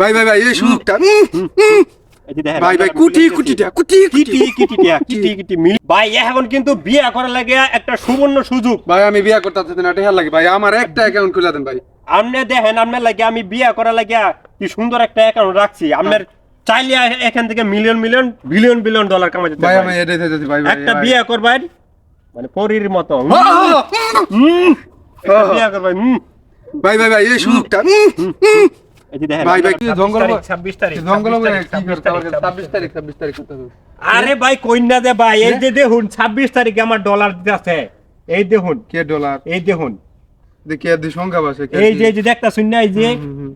ভাই ভাই ভাই এই সুযোগটা ভাই ভাই কুটি। কুটিটা কুটি কুটি কিটি। টিয়া, কিটি কিটি মিল। ভাই এখন কিন্তু বিয়া করার লাগে একটা সুবর্ণ সুযোগ। ভাই আমি বিয়া করতে চাচ্ছি না লাগে। ভাই আমার একটা অ্যাকাউন্ট খুলে দেন ভাই। আপনি দেখেন আপনার লাগে আমি বিয়া করার লাগে কি সুন্দর একটা অ্যাকাউন্ট রাখছি। আপনার চাইলে এখান থেকে million million billion billion dollar কামাতে ভাই আমি ভাই একটা। বিয়া করবেন মানে পরীর মতো। হুম। বিয়া করবেন হুম। ভাই ভাই ভাই এই সুযোগটা উম, উম। এই যে দেখেন ভাই, ভাই, কি জঙ্গল তারিখ, ভাই? 26 তারিখ, জঙ্গল 26 তারিখ, কি 26 করতে হবে তারিখ, 26 তারিখ 26 তারিখ করতে হবে? আরে ভাই কইনা দে ভাই এই যে দেখুন ছাব্বিশ তারিখে আমার ডলার আছে এই দেখুন। কে ডলার? এই দেখুন। দেখি আর দি সংখ্যা বাসে এই যে না এই যে।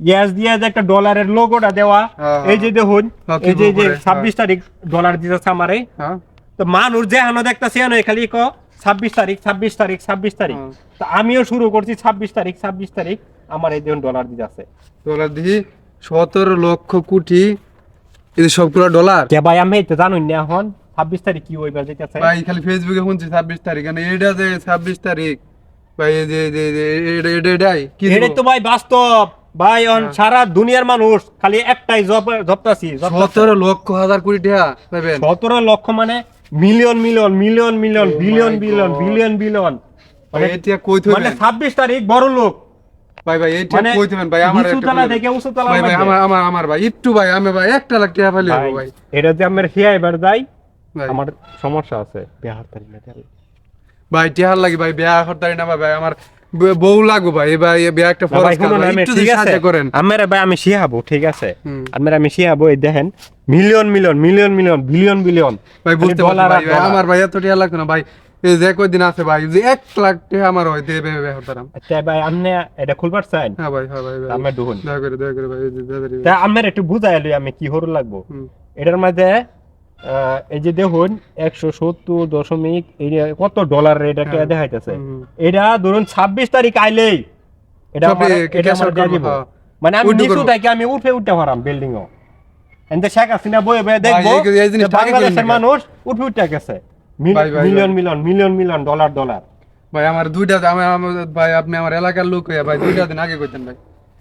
ইয়াস দিয়ে যে একটা ডলারের লোগোটা দেওয়া হ্যাঁ, এই যে দেখুন হ্যাঁ, এই যে যে ছাব্বিশ তারিখ ডলার দিতেছে আমারে। হ্যাঁ। তো মানুষ যে হানো দেখতাছে খালি ক ছাব্বিশ তারিখ ছাব্বিশ তারিখ ছাব্বিশ তারিখ। হ্যাঁ। তো আমিও শুরু করছি ছাব্বিশ তারিখ ছাব্বিশ তারিখ। আমার এই দেখুন ডলার দিতেছে ডলার দি 17 লক্ষ কোটি। এই সবগুলো ডলার কে ভাই আমি তো জানুন না এখন। ছাব্বিশ তারিখ কি হইবার যেতেছে ভাই খালি ফেসবুকে শুনছি 26 তারিখ। মানে এটা যে 26 তারিখ। ভাই এই যে এটা এটা এটাই। কি এটাই তো ভাই বাস্তব। ভাই অন সারা দুনিয়ার মানুষ খালি একটাই জব জবতাছি 17 লক্ষ হাজার কোটি টাকা পাবেন। সতেরো লক্ষ মানে million million million million Oh billion billion. Billion billion. মানে এটা কই মানে থইবেন ছাব্বিশ তারিখ বড় লোক। ভাই ভাই এটা মানে কই দিবেন ভাই আমার একটু তালা থেকে উঁচু তলা ভাই ভাই আমার আমার আমার ভাই একটু ভাই আমি ভাই একটা লাখ টাকা ফেলে ভাই এটা যে আমার হিয়া এবার যাই। আমার সমস্যা আছে বিয়ার তারিখ। ভাই টিহার লাগি ভাই বিয়া হরতারি না ভাই আমার বউ লাগবো ভাই ভাই বিয়া একটা ভাই, ফরজ ভাই আমি একটু সাহায্য করেন। আমার ভাই আমি শিখাবো ঠিক আছে। আমার আমি শিখাবো এই দেখেন million million million million billion billion. ভাই বুঝতে পারছি ডলার ভাই ভাই, আমার ভাই এত লাগতো না ভাই। এই যে কয়দিন আছে ভাই যে এক লাখ টাকা আমার হয় দেবে বিয়া করতাম আচ্ছা ভাই আপনি এটা খুলবার চান হ্যাঁ ভাই হ্যাঁ ভাই ভাই। দুহুন। দয়া করে দয়া করে ভাই তা আমার একটু বুঝাই লই আমি কি হরু লাগবো। এটার মধ্যে এই যে দেখুন একশো সত্তর দশমিক কত ডলার এটা কে হ্যাঁ। দেখাইতেছে। এটা ধরুন ছাব্বিশ তারিখ আইলেই এটা এটা হ্যাঁ। মানে আমি নিচু। থেকে আমি উঠে উঠতে পারাম বিল্ডিং ও এনতে শেখ হাসিনা বয়ে বয়ে দেখব বাংলাদেশের মানুষ উঠে উঠতে গেছে। Million million million million dollar dollar ভাই আমার দুইটা ভাই আপনি আমার এলাকার লোক ভাই দুইটা দিন আগে কইতেন ভাই।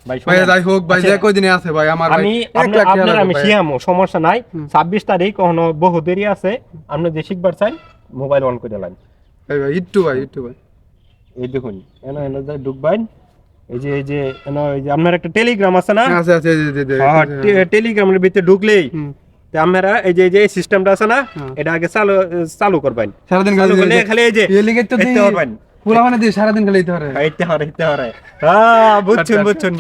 ভাই ভাই যাই হোক ভাই যে আচ্ছা, কয়দিনে আছে ভাই আমার আমি আপনার টাকা আপনার লাগবে আমি শিয়ামো সমস্যা নাই ছাব্বিশ তারিখ কখনো বহু দেরি আছে আপনি যে শিখবার চান মোবাইল অন করে দেন ভাই ভাই একটু ভাই একটু ভাই এই দেখুন এনো এনো যা ঢুকবেন এই যে এই যে এনো এই যে আপনার একটা টেলিগ্রাম আছে না আছে আছে হ্যাঁ, টেলিগ্রামের ভিতরে ঢুকলেই আপনারা এই যে এই যে সিস্টেমটা আছে না হ্যাঁ। এটা আগে চালু চালু করবেন সারাদিন খালি করলে খালি এই যে এই লিগে তো দেখতে পারবেন পুরা মানে সারাদিন খালি দিতে পারে হ্যাঁ বুঝছেন আচ্ছা, বুঝছেন